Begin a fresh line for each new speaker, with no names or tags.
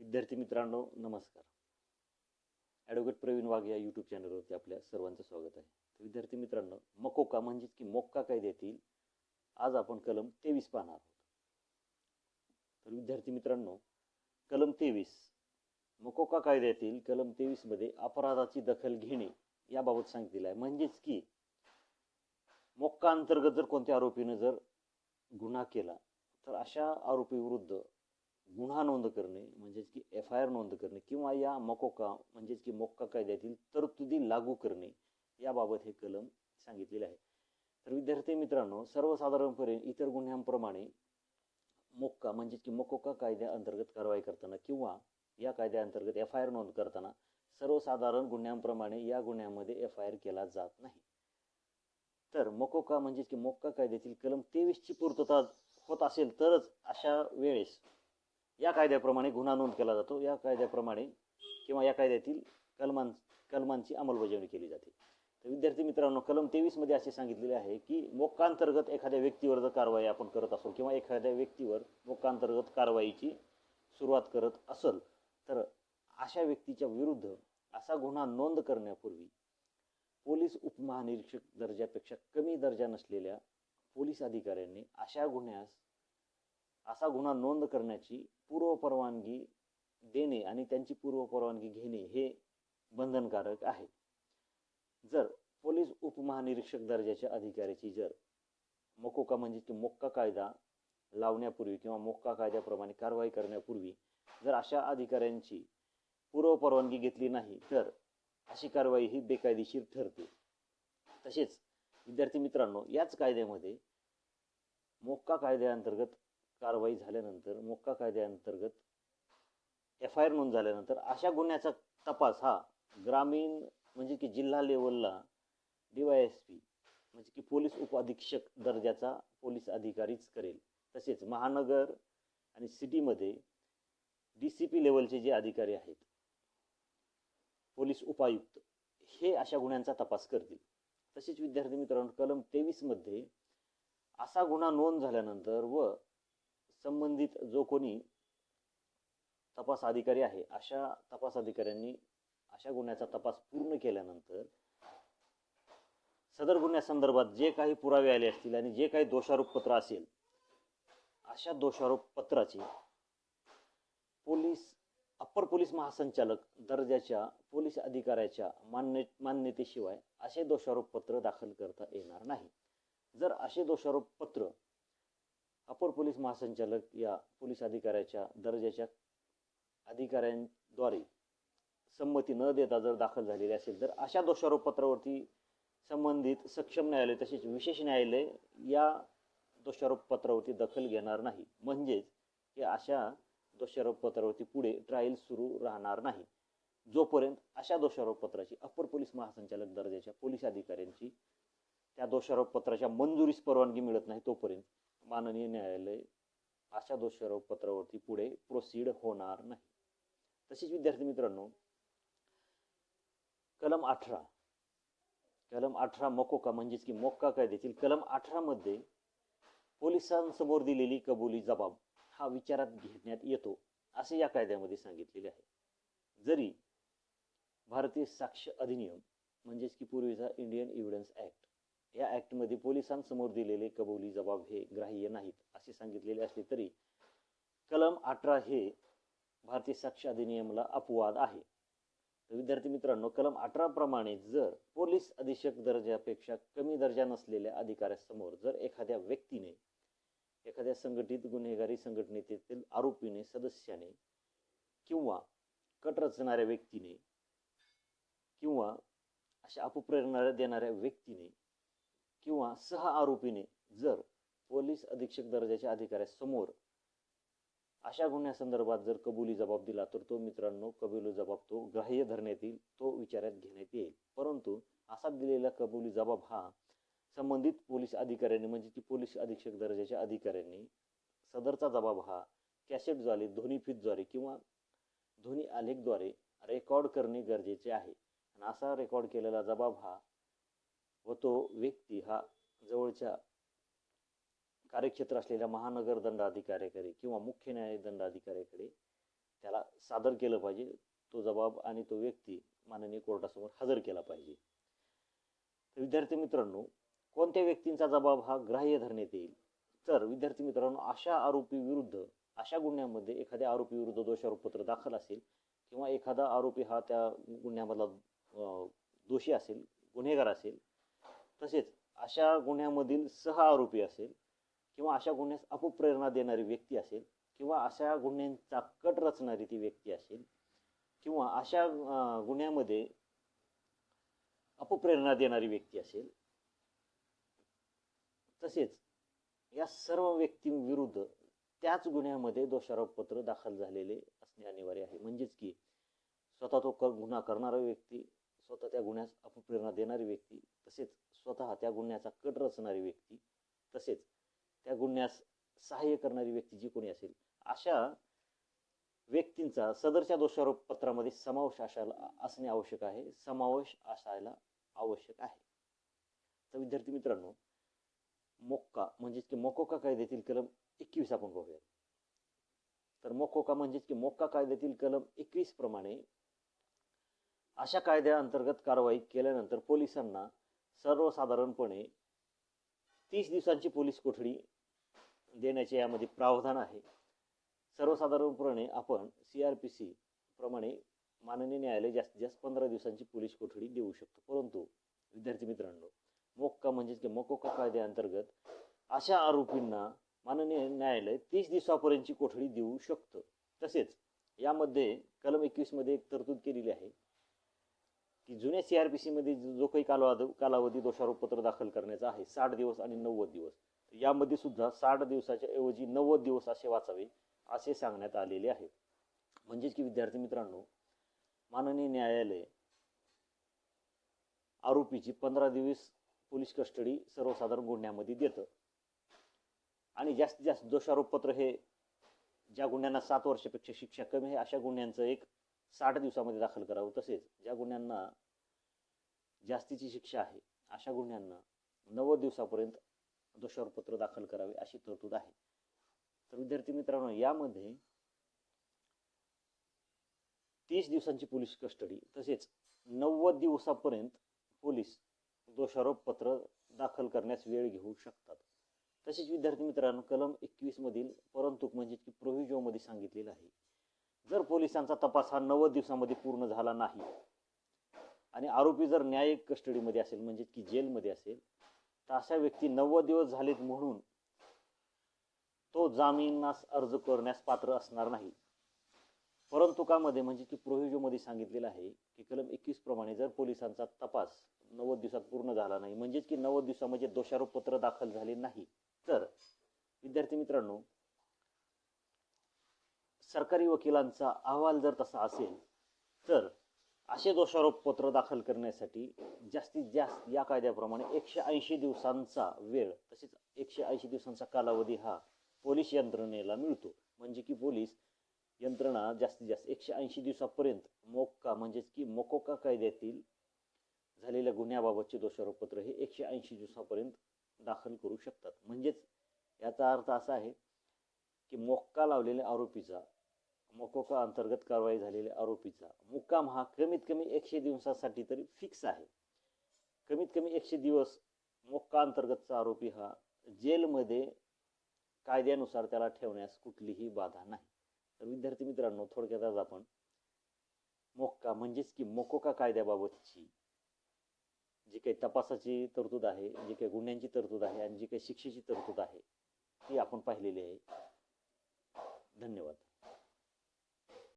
विद्यार्थी मित्रांनो नमस्कार. ॲडव्होकेट प्रवीण वाघ या यूट्यूब चॅनलवरती आपल्या सर्वांचं स्वागत आहे. तर विद्यार्थी मित्रांनो मकोका म्हणजेच की मोक्का कायद्यातील आज आपण कलम तेवीस पाहणार आहोत. तर विद्यार्थी मित्रांनो कलम तेवीस मकोका कायद्यातील कलम तेवीसमध्ये अपराधाची दखल घेणे याबाबत सांगितलेलं आहे. म्हणजेच की मोक्का अंतर्गत जर कोणत्या आरोपीनं जर गुन्हा केला तर अशा आरोपीविरुद्ध गुन्हा नोंद करणे म्हणजेच की एफ आय आर नोंद करणे किंवा या मकोका म्हणजेच की मोक्का कायद्यातील तरतुदी लागू करणे याबाबत हे कलम सांगितलेले आहे. तर विद्यार्थी मित्रांनो सर्वसाधारणपणे इतर गुन्ह्यांप्रमाणे मोक्का म्हणजेच की मकोका कायद्याअंतर्गत कारवाई करताना किंवा या कायद्याअंतर्गत एफ आय आर नोंद करताना सर्वसाधारण गुन्ह्यांप्रमाणे या गुन्ह्यामध्ये एफ आय आर केला जात नाही. तर मकोका म्हणजेच की मोक्का कायद्यातील कलम तेवीसची पूर्तता होत असेल तरच अशा वेळेस या कायद्याप्रमाणे गुन्हा नोंद केला जातो. या कायद्याप्रमाणे किंवा या कायद्यातील कलमां कलमांची अंमलबजावणी केली जाते. तर विद्यार्थी मित्रांनो कलम तेवीसमध्ये असे सांगितलेले आहे की मोक्कांतर्गत एखाद्या व्यक्तीवर जर कारवाई आपण करत असो किंवा एखाद्या व्यक्तीवर मोक्कांतर्गत कारवाईची सुरुवात करत असल तर अशा व्यक्तीच्या विरुद्ध असा गुन्हा नोंद करण्यापूर्वी पोलीस उपमहानिरीक्षक दर्जापेक्षा कमी दर्जा नसलेल्या पोलीस अधिकाऱ्यांनी अशा गुन्ह्यास असा गुन्हा नोंद करण्याची पूर्व परवानगी देणे आणि त्यांची पूर्व परवानगी घेणे हे बंधनकारक आहे. जर पोलीस उपमहानिरीक्षक दर्जाच्या अधिकाऱ्याची जर मोकोका म्हणजे की मोक्का कायदा लावण्यापूर्वी किंवा मोक्का कायद्याप्रमाणे कारवाई करण्यापूर्वी जर अशा अधिकाऱ्यांची पूर्व परवानगी घेतली नाही तर अशी कारवाई ही बेकायदेशीर ठरते. तसेच विद्यार्थी मित्रांनो याच कायद्यामध्ये मोक्का कायद्याअंतर्गत कारवाई झाल्यानंतर मोक्का कायद्याअंतर्गत एफ आय आर नोंद झाल्यानंतर अशा गुन्ह्याचा तपास हा ग्रामीण म्हणजे की जिल्हा लेवलला डी वाय एस पी म्हणजे की पोलीस उपअधीक्षक दर्जाचा पोलीस अधिकारीच करेल. तसेच महानगर आणि सिटीमध्ये डी सी पी लेवलचे जे अधिकारी आहेत पोलीस उपायुक्त हे अशा गुन्ह्यांचा तपास करतील. तसेच विद्यार्थी मित्रांनो कलम तेवीसमध्ये असा गुन्हा नोंद झाल्यानंतर व संबंधित जो कोणी तपास अधिकारी आहे अशा तपास अधिकाऱ्यांनी अशा गुन्ह्याचा तपास पूर्ण केल्यानंतर सदर गुन्ह्यासंदर्भात जे काही पुरावे आले असतील आणि जे काही दोषारोपपत्र असेल अशा दोषारोपपत्राची पोलीस अप्पर पोलीस महासंचालक दर्जाच्या पोलीस अधिकाऱ्याच्या मान्य मान्यतेशिवाय असे दोषारोपपत्र दाखल करता येणार नाही. जर असे दोषारोपपत्र अपर पोलीस महासंचालक या पोलीस अधिकाऱ्याच्या दर्जाच्या अधिकाऱ्यांद्वारे संमती न देता जर दाखल झालेली असेल तर अशा दोषारोपपत्रावरती संबंधित सक्षम न्यायालय तसेच विशेष न्यायालय या दोषारोपपत्रावरती दखल घेणार नाही. म्हणजेच की अशा दोषारोपपत्रावरती पुढे ट्रायल सुरू राहणार नाही. जोपर्यंत अशा दोषारोपपत्राची अपर पोलीस महासंचालक दर्जाच्या पोलीस अधिकाऱ्यांची त्या दोषारोपपत्राच्या मंजुरीस परवानगी मिळत नाही तोपर्यंत माननीय न्यायालय अशा दोषारोपपत्रावरती पुढे प्रोसीड होणार नाही. तसेच विद्यार्थी मित्रांनो कलम अठरा कलम अठरा मकोका म्हणजेच की मोक्का कायद्यातील कलम अठरामध्ये पोलिसांसमोर दिलेली कबुली जबाब हा विचारात घेण्यात येतो असे या कायद्यामध्ये सांगितलेले आहे. जरी भारतीय साक्ष अधिनियम म्हणजेच की पूर्वीचा इंडियन एव्हिडन्स ॲक्ट या ॲक्टमध्ये पोलिसांसमोर दिलेले कबुली जबाब हे ग्राह्य नाहीत असे सांगितलेले असले तरी कलम अठरा हे भारतीय साक्ष अधिनियमला अपवाद आहे. तर विद्यार्थी मित्रांनो कलम अठरा प्रमाणे जर पोलीस अधीक्षक दर्जापेक्षा कमी दर्जा नसलेल्या अधिकाऱ्यासमोर जर एखाद्या व्यक्तीने एखाद्या संघटित गुन्हेगारी संघटनेतील आरोपीने सदस्याने किंवा कट रचणाऱ्या व्यक्तीने किंवा अशा अपप्रेरणा देणाऱ्या व्यक्तीने किंवा सह आरोपीने जर पोलीस अधीक्षक दर्जाच्या अधिकाऱ्यासमोर अशा गुन्ह्यासंदर्भात जर कबुली जबाब दिला तर तो मित्रांनो कबुली जबाब तो ग्राह्य धरण्यात येईल तो विचारात घेण्यात येईल. परंतु असा दिलेला कबुली जबाब हा संबंधित पोलीस अधिकाऱ्यांनी म्हणजे की पोलीस अधीक्षक दर्जाच्या अधिकाऱ्यांनी सदरचा जबाब हा कॅसेटद्वारे ध्वनीफीतद्वारे किंवा ध्वनी आलेखद्वारे रेकॉर्ड करणे गरजेचे आहे. आणि असा रेकॉर्ड केलेला जबाब हा व तो व्यक्ती हा जवळच्या कार्यक्षेत्र असलेल्या महानगर दंडाधिकाऱ्याकडे किंवा मुख्य न्याय दंडाधिकाऱ्याकडे त्याला सादर केलं पाहिजे. तो जबाब आणि तो व्यक्ती माननीय कोर्टासमोर हजर केला पाहिजे. तर विद्यार्थी मित्रांनो कोणत्या व्यक्तींचा जबाब हा ग्राह्य धरण्यात येईल? तर विद्यार्थी मित्रांनो अशा आरोपी विरुद्ध अशा गुन्ह्यामध्ये एखाद्या आरोपी विरुद्ध दोषारोपपत्र दाखल असेल किंवा एखादा आरोपी हा त्या गुन्ह्यामधला दोषी असेल गुन्हेगार असेल तसेच अशा गुन्ह्यामधील सह आरोपी असेल किंवा अशा गुन्ह्यास अपप्रेरणा देणारी व्यक्ती असेल किंवा अशा गुन्ह्यांचा कट रचणारी ती व्यक्ती असेल किंवा अशा गुन्ह्यामध्ये अपप्रेरणा देणारी व्यक्ती असेल तसेच या सर्व व्यक्तींविरुद्ध त्याच गुन्ह्यामध्ये दोषारोपपत्र दाखल झालेले असणे अनिवार्य आहे. म्हणजेच की स्वतः तो क गुन्हा करणारा व्यक्ती स्वतः त्या गुन्ह्यास अपप्रेरणा देणारी व्यक्ती तसेच स्वतः त्या गुन्ह्याचा कट रचणारी व्यक्ती तसेच त्या गुन्ह्यास सहाय्य करणारी व्यक्ती जी कोणी असेल अशा व्यक्तींचा सदरच्या दोषारोप पत्रामध्ये समावेश असायला असणे आवश्यक आहे. समावेश असायला आवश्यक आहे. तर विद्यार्थी मित्रांनो मोक्का म्हणजेच की मोकोका कायद्यातील कलम एकवीस आपण बघूया. तर मोकोका म्हणजेच की मोक्का कायद्यातील कलम एकवीस प्रमाणे अशा कायद्याअंतर्गत कारवाई केल्यानंतर पोलिसांना सर्वसाधारणपणे तीस दिवसांची पोलीस कोठडी देण्याचे यामध्ये प्रावधान आहे. सर्वसाधारणपणे आपण सी आर पी सी प्रमाणे माननीय न्यायालय जास्तीत जास्त पंधरा दिवसांची पोलीस कोठडी देऊ शकतो. परंतु विद्यार्थी मित्रांनो मोक्का म्हणजेच की मकोका कायद्याअंतर्गत अशा आरोपींना माननीय न्यायालय तीस दिवसापर्यंतची कोठडी देऊ शकतं. तसेच यामध्ये कलम एकवीसमध्ये एक तरतूद केलेली आहे. की जुन्या सी आर पी सीमध्ये जो काही कालावधी कालावधी दोषारोपपत्र दाखल करण्याचा आहे साठ दिवस आणि नव्वद दिवस. यामध्ये सुद्धा साठ दिवसाच्या ऐवजी नव्वद दिवस असे वाचावे असे सांगण्यात आलेले आहे. म्हणजेच की विद्यार्थी मित्रांनो माननीय न्यायालय आरोपीची पंधरा दिवस पोलीस कस्टडी सर्वसाधारण गुन्ह्यामध्ये देतं. आणि जास्तीत जास्त दोषारोपपत्र हे ज्या गुन्ह्यांना सात वर्षापेक्षा शिक्षा कमी आहे अशा गुन्ह्यांचं एक साठ दिवसामध्ये दाखल करावं. तसेच ज्या गुन्ह्यांना जास्तीची शिक्षा आहे अशा गुन्ह्यांना नव्वद दिवसापर्यंत दोषारोपत्र दाखल करावे अशी तरतूद आहे. तर विद्यार्थी मित्रांनो यामध्ये तीस दिवसांची पोलीस कस्टडी तसेच नव्वद दिवसापर्यंत पोलीस दोषारोपपत्र दाखल करण्यास वेळ घेऊ शकतात. तसेच विद्यार्थी मित्रांनो कलम एकवीसमधील परंतु म्हणजे की प्रोव्हिजोमध्ये सांगितलेलं आहे. जर पोलिसांचा तपास हा नव्वद दिवसामध्ये पूर्ण झाला नाही आणि आरोपी जर न्यायिक कस्टडीमध्ये असेल म्हणजे की जेलमध्ये असेल तर अशा व्यक्ती नव्वद दिवस झालेत म्हणून तो जामिनास अर्ज करण्यास पात्र असणार नाही. परंतु कामध्ये म्हणजे की प्रोहिजोमध्ये सांगितलेलं आहे की कलम एकवीस प्रमाणे जर पोलिसांचा तपास नव्वद दिवसात पूर्ण झाला नाही म्हणजेच की नव्वद दिवसामध्ये दोषारोपपत्र दाखल झाले नाही तर विद्यार्थी मित्रांनो सरकारी वकिलांचा अहवाल जर तसा असेल तर असे दोषारोपपत्र दाखल करण्यासाठी जास्तीत जास्त या कायद्याप्रमाणे एकशे ऐंशी दिवसांचा वेळ तसेच एकशे ऐंशी दिवसांचा कालावधी हा पोलीस यंत्रणेला मिळतो. म्हणजे की पोलीस यंत्रणा जास्तीत जास्त एकशे ऐंशी दिवसापर्यंत मोक्का म्हणजेच की मोकोका कायद्यातील झालेल्या गुन्ह्याबाबतचे दोषारोपपत्र हे एकशे ऐंशी दिवसापर्यंत दाखल करू शकतात. म्हणजेच याचा अर्थ असा आहे की मोक्का लावलेल्या आरोपीचा मोकोका अंतर्गत कारवाई झालेल्या आरोपीचा. मुक्काम हा कमीत कमी एकशे दिवसासाठी तरी फिक्स आहे. कमीत कमी एकशे दिवस मोक्का अंतर्गतचा आरोपी हा जेलमध्ये कायद्यानुसार त्याला ठेवण्यास कुठलीही बाधा नाही. तर विद्यार्थी मित्रांनो थोडक्यात आज आपण मोक्का म्हणजेच की मोकोका कायद्याबाबतची जी काही तपासाची तरतूद आहे जी काही गुन्ह्यांची तरतूद आहे आणि जी काही शिक्षेची तरतूद आहे ती आपण पाहिलेली आहे. धन्यवाद.